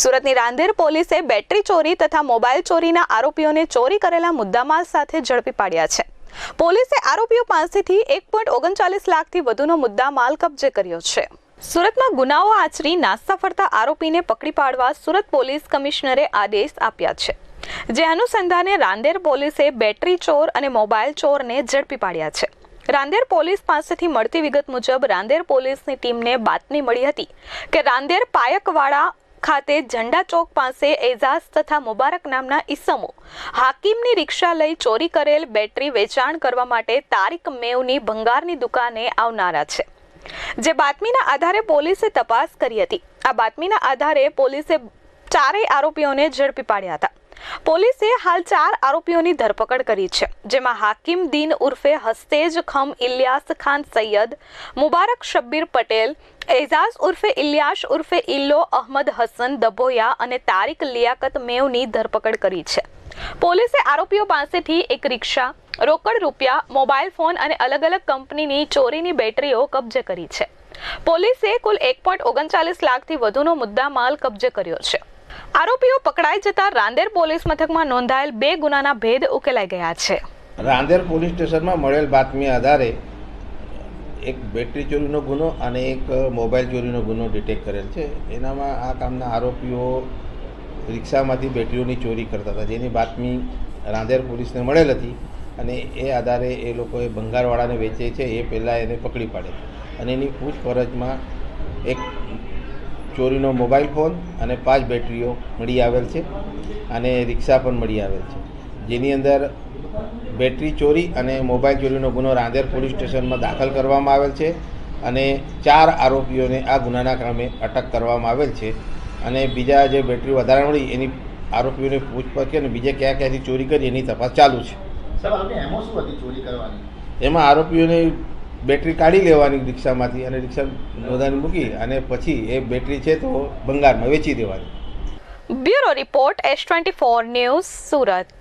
સુરતની રાંદેર પોલીસે બેટરી ચોરી તથા મોબાઈલ ચોરીના આરોપીઓને ચોરી કરેલા મુદ્દામાલ સાથે ઝડપી પાડ્યા છે. પોલીસે આરોપીઓ પાસેથી એક પોઈન્ટ ઓગણચાલીસ લાખથી વધુનો મુદ્દામાલ કબજે કર્યો છે. સુરતમાં ગુનાઓ આચરી નાસ્તા ફરતા આરોપીને પકડી પાડવા સુરત પોલીસ કમિશનરે આદેશ આપ્યા છે. જે અનુસંધાને રાંદેર પોલીસે બેટરી ચોર અને મોબાઈલ ચોરને ઝડપી પાડ્યા છે. રાંદેર પોલીસ પાસેથી મળતી વિગત મુજબ રાંદેર પોલીસની ટીમને બાતમી મળી હતી કે રાંદેર પાયકવાડા ખાતે ઝંડા ચોક પાસે એઝાઝ તથા મુબારક નામના ઈસમો હાકીમની રિક્ષા લઈ ચોરી કરેલ બેટરી વેચાણ કરવા માટે તારીક મેવની ભંગારની દુકાને આવનારા છે. જે બાતમીના આધારે પોલીસે તપાસ કરી હતી. આ બાતમીના આધારે પોલીસે ચારેય આરોપીઓને ઝડપી પાડ્યા હતા. પોલીસે હાલ ચાર આરોપીઓની ધરપકડ કરી છે, જેમાં હાકિમ દીન ઉર્ફે હસ્તેજ ખમ ઇલિયાસ ખાન સૈયદ, મુબારક શબ્બીર પટેલ, એઝાઝ ઉર્ફે ઇલિયાસ ઉર્ફે ઇલ્લો અહમદ હસન દભોયા અને તારિક લિયાકત મેવની ધરપકડ કરી છે. પોલીસે આરોપીઓ પાસેથી એક રિક્ષા, રોકડ રૂપિયા, મોબાઈલ ફોન અને અલગ અલગ કંપનીની ચોરીની બેટરીઓ કબજે કરી છે. પોલીસે કુલ એક પોઈન્ટ ઓગણચાલીસ લાખથી વધુનો મુદ્દામાલ કબજે કર્યો છે. આરોપીઓ પકડાઈ જતા રાંદેર પોલીસ મથકમાં નોંધાયેલ બે ગુનાના ભેદ ઉકેલાઈ ગયા છે. રાંદેર પોલીસ સ્ટેશનમાં મળેલ બાતમી આધારે એક બેટરી ચોરીનો ગુનો અને એક મોબાઈલ ચોરીનો ગુનો ડિટેક્ટ કરેલ છે. એનામાં આ કામના આરોપીઓ રિક્ષામાંથી બેટરીઓની ચોરી કરતા હતા, જેની બાતમી રાંદેર પોલીસને મળેલ હતી અને એ આધારે એ લોકોએ ભંગારવાળાને વેચે છે, એ પહેલાં એને પકડી પાડે અને એની પૂછપરછમાં એક ચોરીનો મોબાઈલ ફોન અને પાંચ બેટરીઓ મળી આવેલ છે અને રિક્ષા પણ મળી આવેલ છે. જેની અંદર બેટરી ચોરી અને મોબાઈલ ચોરીનો ગુનો રાંદેર પોલીસ સ્ટેશનમાં દાખલ કરવામાં આવેલ છે અને ચાર આરોપીઓને આ ગુનાના ક્રમે અટક કરવામાં આવેલ છે અને બીજા જે બેટરી વધારે મળી એની આરોપીઓને પૂછપરછ અને બીજે ક્યાં ક્યાંથી ચોરી કરી એની તપાસ ચાલુ છે. એમાં આરોપીઓને બેટરી કાઢી લેવાની રિક્ષામાંથી અને રિક્ષા નોંધાની મૂકી અને પછી એ બેટરી છે તો ભંગારમાં વેચી દેવાની. Bureau report S twenty four news Surat.